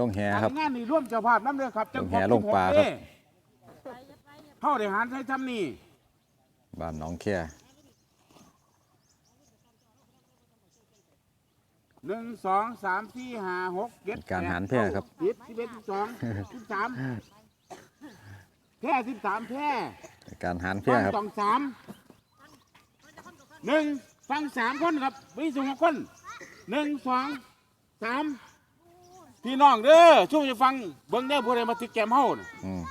ลงแหครับ งานนี่ร่วมเจ้าภาพน้ำเด้อครับลงแห่ลงปลาครับเข้าได้หารใช้ทำนี่บ้านหนองแค่หนึ่งสองสามสี่ห้าหกเจ็ดการหารแพร่ครับ สิบสิบเอ็ดสิบสองสิบสามแพร่สิบสามแพร่ การหารแพร่ครับ สองสามหนึ่งฟังสามคนครับวิสุหกคนหนึ่งสองสาม พี่น้องเด้อช่วยฟังเบิ่งเด้อผู้ใดมาติดแกมเฮาน่ะอืม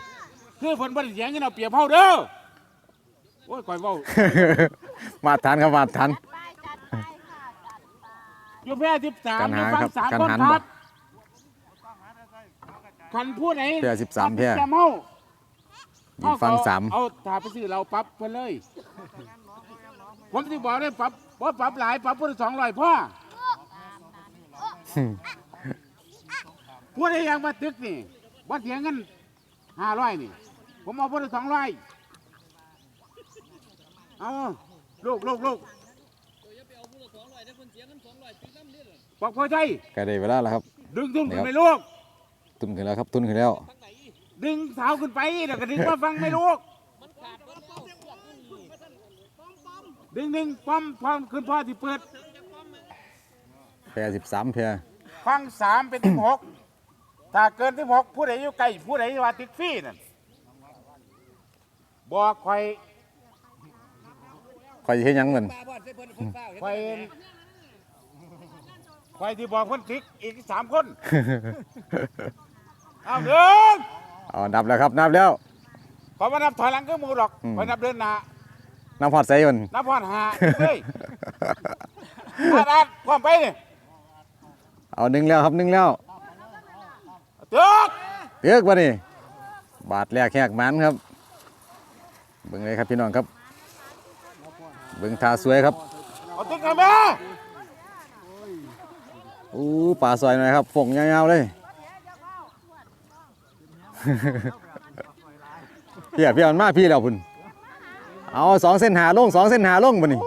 คือเพิ่นบ่ได้เสียงกันเอาเปรียบเฮาเด้อโอ้ยก่อยเว้ามาทานครับมาทานไปจัดไปค่ะจัดไปอยู่แพร่สิบสามการหาฟังครับสามการคนหารคบ่รับคันผู้ไหนแพร่สิบสามแพร่ติดแกมเฮา ยิงฟังสามเอาถ้าไปซื้อเราปรับเพิ่นเลย ผมสิบอกได้ปรับบ่ปรับหลายปรับเพิ่นสองร้อยพ่อ ผู้ใดอยากมาตึกนี่บ่เสียเงินห้าร้อยนี่ ผมเอาเพิ่นสองร้อยเอาลูกลูกลูกบอกพ่อใจก็ได้เวลาแล้วครับ ดึงทุ่นนี่ขึ้ครับนไปลูกทุนขึ้นแล้วครับทุนขึ้นแล้ว ดึงสาวขึ้นไปแล้วก็ดึงมาฟังไม่ลูกดึงดึงป้อมป้อมขึ้นพ่อที่เปิดแพร่สิบสามแพร่ฟังสามเป็นที่หก ถ้าเกินที่หกผู้ใดอยู่ไกลผู้ใดว่าติดฟรีนั่นบอกคอยคอยสิเฮ็ดหยังเหมือนคอยคอยที่บอกคนติดอีกสามคนเอาเดินเอานับแล้วครับนับแล้วขอมานับถอยหลังก็มูหรอกอืมคอยนับเดินหน้านับพอดใส่มันนับพอนหาเฮ้ยอาดอาดพร้อมไปนี่เอาหนึ่งแล้วครับหนึ่งแล้ว เตือกเตือกบ่นี่บาทแรกแหกมันครับเบิ่งเลยครับพี่น้องครับเบิ่งทาสวยครับเอาตึกกันมาอู้ปลาซอยหน่อยครับฝงยาวๆเลยพี่อะพี่เอามาพี่แล้วพุ่นเอาสองเส้นหาลงสองเส้นหาลงบ่นี่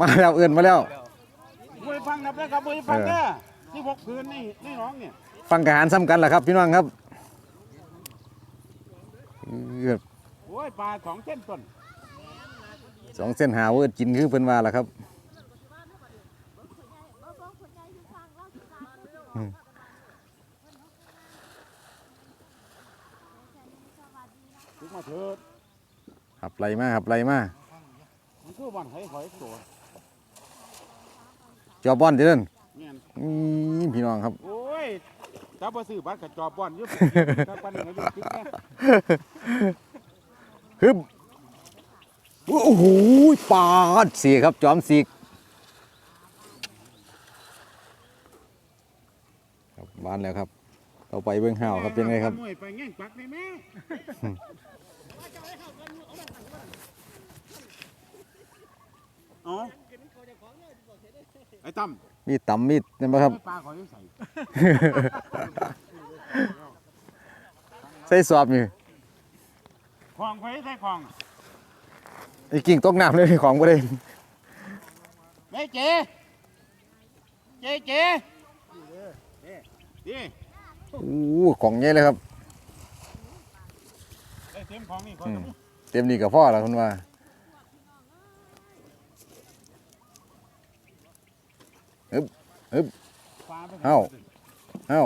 มาแล้วเอื่นมาแล้วบุยฟังนับเลยครับบุยฟังเด้อที่หกคืนนี่นี่น้องเนี่ย ฟังกระหารซ้ำกันแหละครับพี่น้องครับเอื้อโอ้ยปลาสองเส้นต้นสองเส้นหาเวิร์ดกินคือเพิ่นว่าล่ะครับถึงมาเถิดหับไหลมาหับไหลมามันคือวันหอยหอยตัวจอบอนเด้อเนี่ยนี่พี่น้องครับ โอ้ย จับมาซื้อบัตรกับจอบบอนอยุบถ้าปันหนึ่งอายุคิดแค่ฮึบโอ้โหปาดสีครับจอมสีครับบ้านแล้วครับ เราไปเบื้องห่าวครับเป็นไงครับ ไปแง่งปักได้ไหมอ๋อไอ้ตั้ม มีดตำมีดนี่บ่ครับ ปลาขอยังใส่ใส่สอบนี่คลองไปใส่คลองไอ้กิ่งตกน้ำเลยของบ่ได้เฮ้ยเจ๊เจ๊เจ๊ดีอู้ของใหญ่เลยครับไอ้เต็มของนี่ของอืมนี่เต็มนี่กับพ่อแล้วคุณว่า ปลาไปเอ้าเอ้า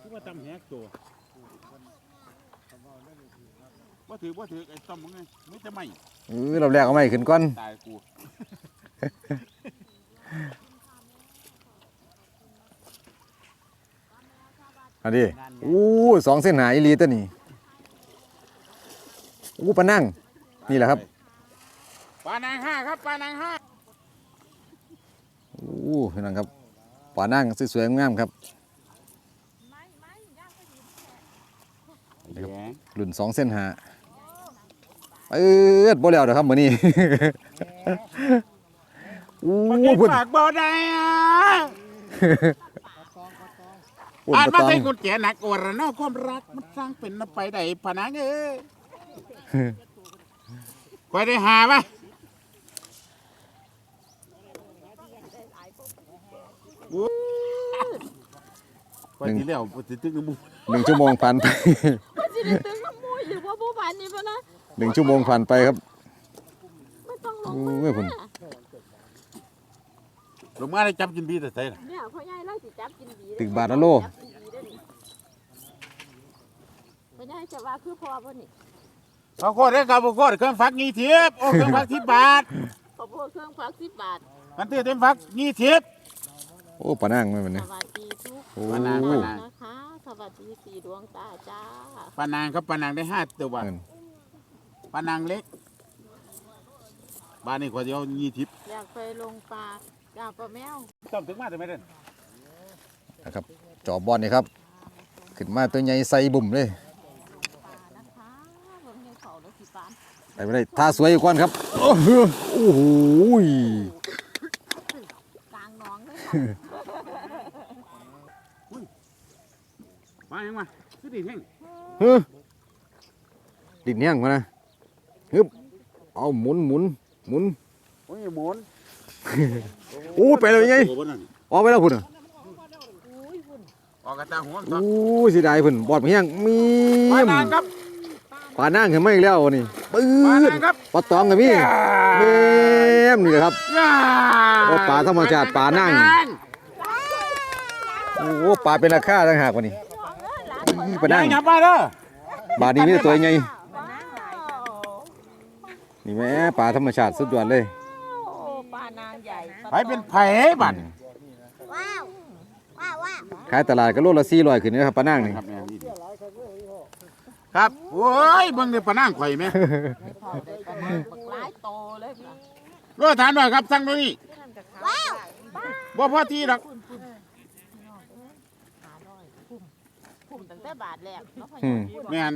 คือว่าตำแหกตัวว่าถือว่าถือไอ้ต้มมึงไงไม่จะไม่เออเราแรกเอาไม้ขึ้นก่อนตายกูอันนี้อู้สองเส้นหาอีหลีตัวนี้อู้ปลานั่งนี่แหละครับ ปลานางห้าครับปลานางห้า อู้ พี่น้องครับปลานั่งสวยๆงามๆครับแหงรุ่นสองเส้นหาเออบ่แล้วเด้อครับมื้อนี้อู้มันกินพุ่นปากบ่ได้อะพุ่นอ่านปมาลาตอใส่งกุญแจหนักกว่าระเนาะความรักมันสร้างเป็นไปได้พะนังเอ้ยคอยได้หาปะ โอ้ยคอยทีแล้วสิตึกน้ำมูกหนึ่งชั่วโมงผ่านไป มันสิได้ตึงน้ำมูกอยู่ว่าผู้พันนี่ปะนะหนึ่งชั่วโมงผ่านไปครับ ไม่ต้องลงโอ้มายผมลงมาได้จับกินบีแต่ใส่น่ะเนี่ยพ่อใหญ่เราสิจับกินดีตึกบาทละโล จับกินดีเด้อนี่พ่อใหญ่จะว่าคือพ่อบ่นี่ข้าวโพดได้ข้าวโพดเครื่องฟักยี่ทิพย์โอ้เครื่องฟักสิบบาทข้าวโพดเครื่องพักสิบบาทมันตื้อเต็มฟักยี่ทิพย์ โอ้ปะนั่งไหมมันสเนี่ยวัสดีทุกโอ้ปะนางปะนางนะคะ สวัสดีสีดวงตาจ้าปานางครับปานางได้ห้าตัวเงินปานางเล็กบ้านนี้ขอเดียวยี่ทิพย์อยากไปลงปลาอยากปลาแมวต้องถึงมาแต่ไม่ได้นะครับจอบบอลนี่ครับ ขึ้นมาตัวใหญ่ใส่บุ่มเลยปลานะคะบนในเขาแล้วสิปานไปไม่ได้ท่าสวยอีกก่อนครับโอ้โหโอ้โหกลางหน้องเลยค่ะ มายังมา คือดีแห้งเฮ้ยดินแห้งมานะฮึบเอาหมุนหมุนหมุนโอ้ยหมุนโอ้ไปแล้วยังไงโอ้บนนั่นออกไปแล้วพุ่นอะอุ้ยหุ่นออกกระตาหัวโอ้เสิได้พุ่นบอดแห้งมีปานางครับปลานั่งขึ้นมาอีกแล้วนี่ปื้ปาดนางครับปลาตองกับพี่แม่มนี่แหละครับย่าโอ้ปลาธรรมชาติปลานั่งโอ้ปลาเป็นราคาต่างหากว่านี่ ปลานั่นั่งงยับมาเด้อบาดนี้มีแต่ตัวใหญ่ปลานั่งหลายนี่แม่ปลาธรรมชาติสุดยอดเลยโอ้ปลานางใหญ่ไปเป็นไผ่บัดว้าวว้าวว้าวขายตลาดก็โลละ400ขึ้นนะครับปลานั่งนี่ครับแม่นี่ดีครับโอ้ยเบิ่งในปลานั่งข่อยไหมไม่พอเลยปลานางบักหลายโตเลยค่ะรถทานหน่อยครับสั่งตรงนี้ว้าวบ่พอที่หรอก หาร้อยคุ้มคุ้มตั้ง แต่บาทแรกเนาะพ่ออืมแม่น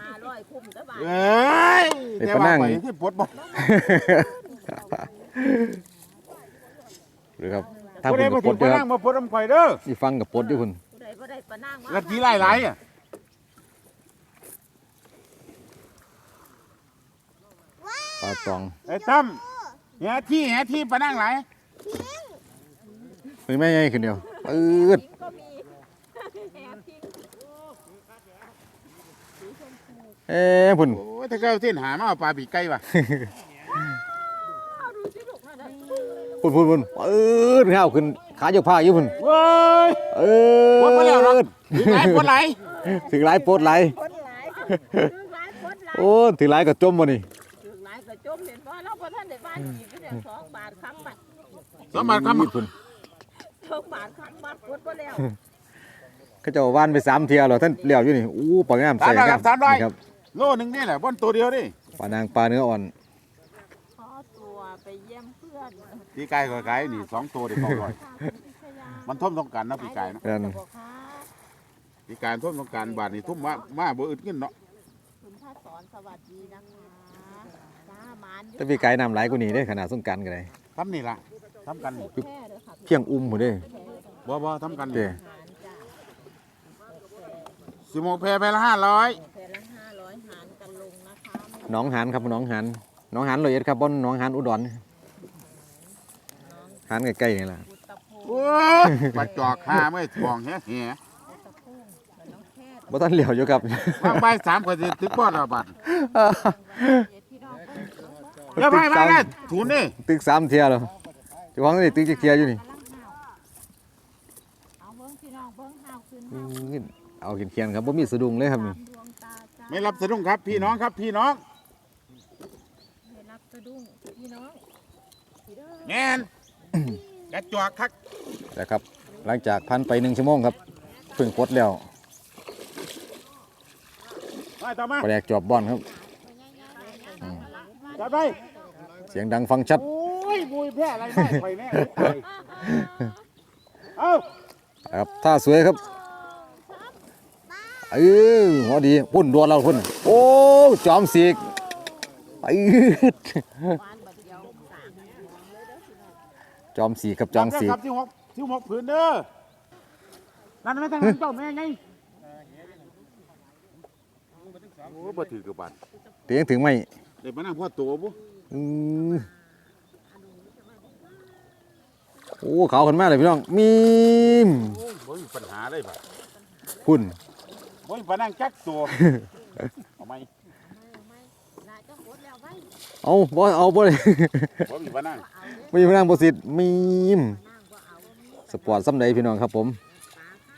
ห้าร้อยคุ้มตั้งแต่บาทเอ้ยเป็นแต่ปลาว่านั่งข่อยที่ปวดบ่หรือครับถ้าผู้คุใดณบ่กับปถึดงเด้ปอลาคนั่รังบบ่ปวดน้ำข่อยเด้อนี่ฟังกับปดอยู่คุณผู้ใดบ่ได้ปลานางว่าลัทธิหลายๆอะปลาตองไอ้ตั้มแหที่แหที่ปลานั่งหลายนี่แม่ใหญ่ขึ้นเดียวปืด ทิ้งก็มีแอบทิ้ง เอ้พุ่น โอ้ยถ้าเกิดเส้นหามาเอาปลาปีกไก่ว่ะเอาดูสิลูกนั่นน่ะพุ่นพุ่นพุ่นปืดข้าวขึ้นขาเจ้าผ้าอยู่พุ่นเว้ย เอปวดมาแล้วเนาะอถึงไหนปวดไหลถึงหลายปดหลายคนหลายถึงหลายคนหลายโอ้ถึงหลายก็จมบ่นี่ถึงหลายก็จมเห็นว่าเราบ่ทันได้บ้านอีกก็เดี๋ยวสองบาทคำบัตรสมบัติคำพุ่นสองบาทคำบัตรกดบ่แล้วเขาเจ้าว่านไปสามเที่ยวแล้วท่านเลี้ยวอยู่นี่อู้ปลางามใส่งามนี่ครับ โลหนึงนี่แหละบนตัวเดียวดิปลานางปลาเนื้ออ่อน ขอตัวไปเยี่ยมเพื่อนปีไก่กับไก่นี่สองตัวเดียวสองร้อยค่ะคุณพิชยามันท่วมต้องการนะปีไก่นะนั่นจะบอกค่ะปีไก่ท่วมต้องการบาทนี่ทุ่มมามาบ่อึดขึ้นเนาะคุณท่าสอนสวัสดีนะคะจ้ามานแต่พี่ไก่น้ำไหลกว่านี้เด้ขนาดสงกรารก็ได้ทำนี่ล่ะทำกันนี่แค่เลยค่ะเพียงอุ้มพุ่นเด้บ่บ่ทำกันเด้นี่อาหารจ้าสิโมงแพไปละห้าร้อย หน้องหานครับหน้องหานหน้องหานร้อยเอ็ดครับบนหน้องหานอุดรหานใกล้ๆนี่แหละอุตะพูโอ้ยปลาจอกห้าเมื่อทองแฮ่แฮ่อุตะพูกับน้องแค่บ่ทันเลี้ยวอยู่ครับวางใบสามคนสิตึกบ่ละบาทเย็ดพี่น้องก็เยอะมากเดี๋ยวไปไปเลยถูนนี่ตึกสามเที่ยวแล้วเจ้าของนี่ตึกจักเที่ยวอยู่นี่กำลังห้าวเอาเบิ้งพี่น้องเบิ้งห้าวขึ้นอืห้าวมเอาเขียนๆครับบ่มีสะดุ้งเลยครับนี่ตามดวงตาจ้าไม่รับสะดุ้งครับพี่น้องครับพี่น้องไม่รับสะ ดุ้งพี่น้องพี่เด้อแน่นกระจอกคักนะครับ หลังจากพันไปหนึ่งชั่วโมงครับเพิ่งปลดแล้วมาต่อมาปลาแดกจอบบอนครับจับไปเสียงดังฟังชัด โอ้ยบุยแพ้อะไรไม่ไปแม่ตายเอ้าครับท่าสวยครับเออหัวดีพุ่นดวนเราพุ่น โอ้ จอมสีก ไปดวานบัดเดียวสามจอมสีกกับจอมสีกครับที่หกที่หกผืนเด้อนั่นไม่ทั้งนั้นเจ้าแม่ไงโอ้บ่ถือกระบาดเตียงถึงไหมเดี๋ยวมานั่งพ่อตัวบุอือโอ้เขาขึ้นมาเลยพี่น้อง มีมโอ้ยปัญหาเลยบ่ะคุณบ่มีปลานั่งจักตัวเอาไหม ลาจะหดแล้วไว้ เอาบ่เอาบ่เลยบ่มีปลานั่งไม่มีพนังบ่สิทธิ์มีมนั่งก็เอาสปอร์ตซ้ำใดพี่น้องครับผม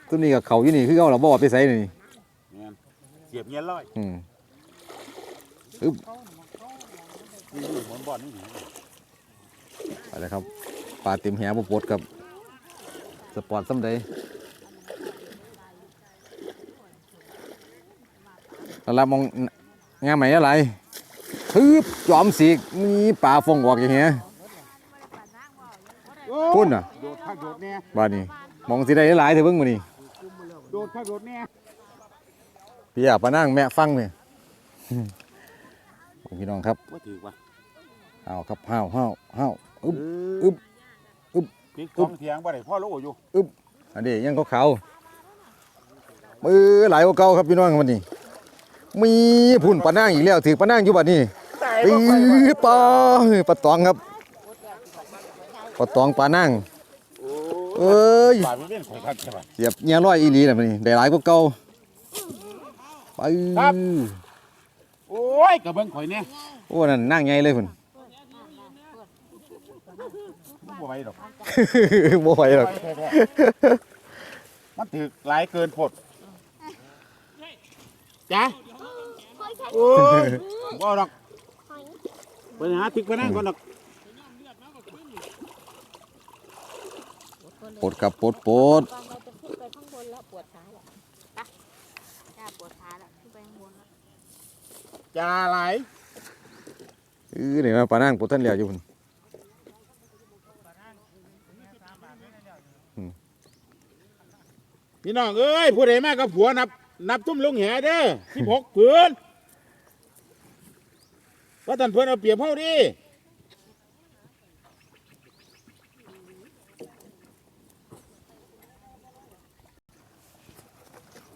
ตัวนี้กับเขาอยู่นี่คือเอาล่ะบ่ว่าไปไสนี่เนี่ยเสียบเงี้ยร้อยอืมนี่นี่หมุนบอลนี่อะไรครับปลาเต็มแหบ่ปลดครับสปอร์ตซ้ำใดแล้วละมองงามไหมอะไร ฮึบจอมสีกมีปลาฟงออกอย่างเงี้ยพุ่นน่ะโดดข้าโดดเนี่ยบ้านนี้มองสิได้หลายเถอะเบิ่งมื้อนี้โดดข้าโดดเนี่ยพี่อยากปานั่งแม่ฟังนี่พี่น้องครับว่าถือว่าเอาครับห้าวห้าวห้าวอึบอึบอึบพลิกของเถียงบ่ได้พ่อโลอยู่อึบอันนี้ยังเขาวๆมือหลายกว่าเก่าครับพี่น้องวันนี้ มีพุ่นปลานั่งอีกแล้วถือปลานั่งอยู่บัดนี้ตายปีบ่ไปว่ะปลาปลาตองครับปลาตองปลานั่งโอ้เอ้ยปลาไม่เป็นข่อยครับใช่ป่ะเสียบเงี้ยร้อยอีหลีน่ะบัดนี้ได้หลายกว่าเก่าไปครับโอ้ยกระเบื้องข่อยเนี่ยโอ้นั่นนั่งไงเลยพุ่นบ่ไหวดอกบ่ไหวหรอกมันถือหลายเกินพดจ้ะ โอ้ยบ่ดอกไปหาติ๊กไปนั่งก่อนดอกปลดกับปลดปลดฟังเราจะขึ้นไปข้างบนแล้วปวดขาแล้วไปจ้าปวดขาแล้วขึ้นไปข้างบนแล้วจ้าหลายเออนี่มาปลานั่งปลดท่านแล้วอยู่พุ่นพี่น้องเอ้ยผู้ใดมากับผัวนับ นับทุ่มลงแหเด้อสิบหกผืน ว่าท่านเพื่อนเอาเปรียบเฮาดิ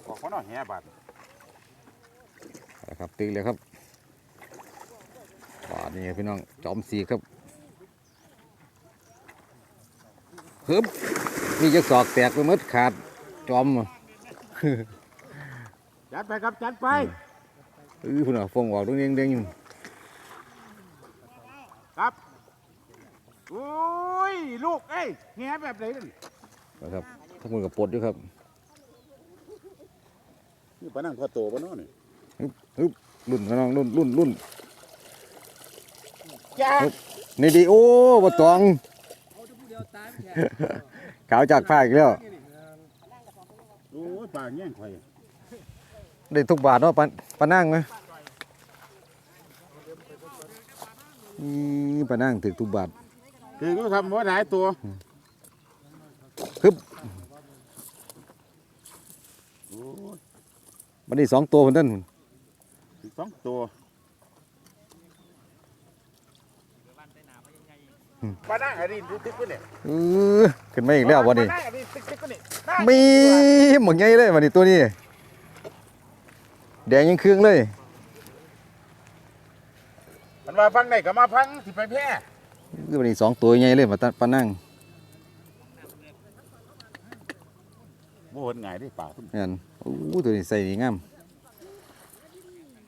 บอกเขาหน่อยแหบาดนะครับตึกเลยครับปลานี่พี่น้องจอมสีครับฮึบนี่จะสอกแตกไปหมดขาดจอมจัดไปครับจัดไปเออพุ่นอะฟองออกตรงนี้เด้งๆอยู่ ครับโอ้ยลูกเอ้ยแหแบบไหนนั่นนะครับทั้งหมดกับปลดอยู่ครับนี่ปะนั่งพอโตปะเนาะนี่รุ่นพี่น้องรุ่นรุ่นรุ่นจ้านี่ดีโอ้บะตองขาวจากภาคอีกแล้ว โอ้ยปลาแง่งข่อยได้ทุกบาทเนาะปาปานั่งไหมนี่ปานั่งถึงทุกบาท คือเขาทำว่าหลายตัวฮึบโอ้ยมันนี่สองตัวคนท่านอีกสองตัวปลานั่งอันนี้ดูติ๊กวะเนี่ยเออขึ้นมาอีกแล้ววันนี้ปลานั่งอันนี้ติ๊กติ๊กวะเนี่ยมีหมดไงเลยวันนี้ตัวนี้ แดงยังเครื่องเลย มันมาฟังไหนก็มาฟังสิไปแพร่ คือวันนี้สองตัวไงเลยมาตัดปานั่งโม่เห็นไงได้ป่าคุณนั่นโอ้ตัวนี้ใส่ดีงาม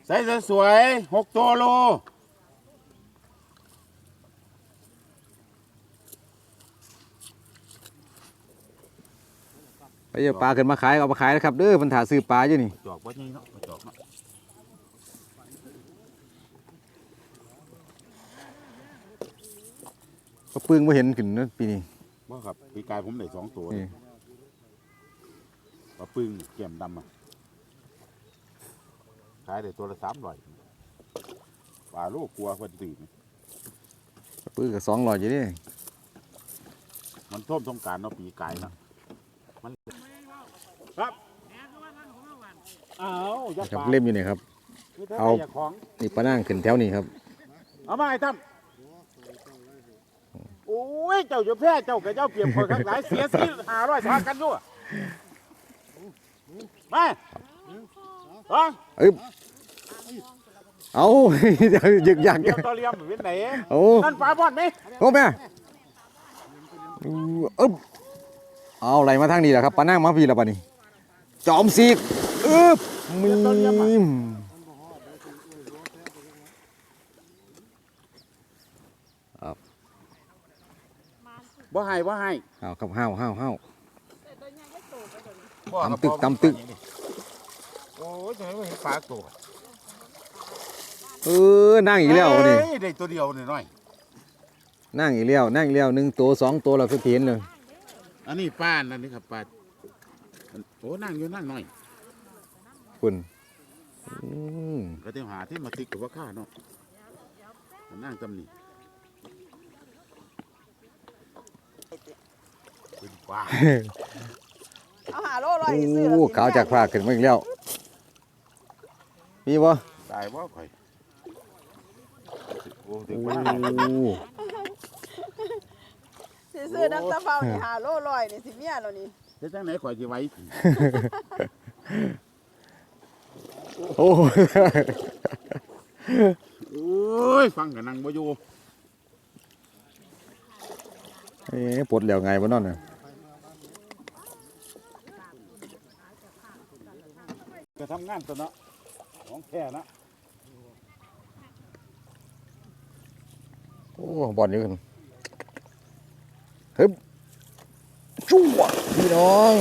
ใส่สวยๆหกตัวโลไปเอาปลาขึ้นมาขายเอามาขายนะครับเด้อมันถาซื้อปลาอยู่นี่จอกบ่นี่เนาะจอกเนาะ ก็ปึ้งไม่เห็นขึ้นเนาะปีนี้บ่ครับปีกายผมได้สองตัวนี่ปลาปึ้งเกี่ยมดำอะขายได้ตัวละสามร้อยปลาโลกลัวคนตื่นปึ้งกับสองร้อยอยู่ดิมันท่วมสงกรารเนาะปีกายเนาะมันครับเอาอย่าครับปากเล่มอยู่นี่ครับคือถ้าเอาได้อย่าของนี่ปลานั่งขึ้นแถวนี้ครับ เอามาไอ้ตั้มโอ้ยเจ้าอยู่แพ้เจ้ากับเจ้าเปรียบคนข้างหลายเสียสีหาร้อยสากันด้วยมาเอ้ยเอ้ยเอาเดี๋ยวยึกยักเรียมตัวเรียมเป็นไหนโโอ้นั่นั่นปลาบอดไหมโอ้แม่อู้อึ๊บเดี๋ยวตัวเรียมเป็นไหนเอานั่นปลาบอดไหมโอ้แม่โอ้เอาไหลมาทางนี้แหละครับปลานั่งมาพี่แล้วปะนี่จอมสีกอึบมี บ่ให้บ่ให้เอาครับห้าวห้าวห้าวบ่ตำตึกตำตึกโอ้ยจะให้มันเห็นปลาตัวเออนั่งอีกแล้วนี่เอ้ยได้ตัวเดียวนี่น้อยนั่งอีกแล้วนั่งอีกแล้วหนึ่งตัวสองตัวเราก็เห็นเลยอันนี้ป้าอันนี้ครับป้าโอ้นั่งอยู่นั่งหน่อยคุณอืมก็เที่ยวหาที่มาติกกับว่าข้าเนาะมันนั่งตำหนิ เป็นปลาเอาหาโลร้อยโอ้ซื้อแล้วสิขาวจากพรากขึ้นมาอีกแล้ว มีบ่ตายว่าข่อยโอ้โอ้ถึงว่าสิซื้อน้ำตะเภานี่หาโลร้อยนี่สิเมียแล้วนี่เฮ็ดจังไหนข่อยสิไหว้โอ้โอ้ยฟังกันนั่งบ่อยู่เอ๊ะปลดแล้วไงบ่นั่นน่ะ จะ ทำงานตัวเนาะของแท้นะโอ้บอลอยู่กันฮึบชั่วพี่น้อง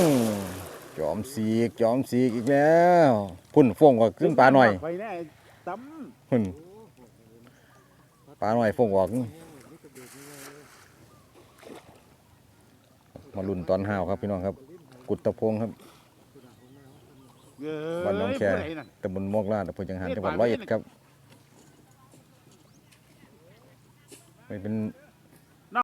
จอมสีกจอมสีกอีกแล้วพุ่นฟงกว่าขึ้นปลาหน่อยไปแน่ตพุ่นปลาหน่อยฟงออกมาลุ้นตอนห้าวครับพี่น้องครับ กุดตะพงครับำเอ้ย บ้านหนองแคผู้ใดนั่นตำบลมวกลาดอำเภอจังหันจังหวัดร้อยเอ็ดครับไม่เป็น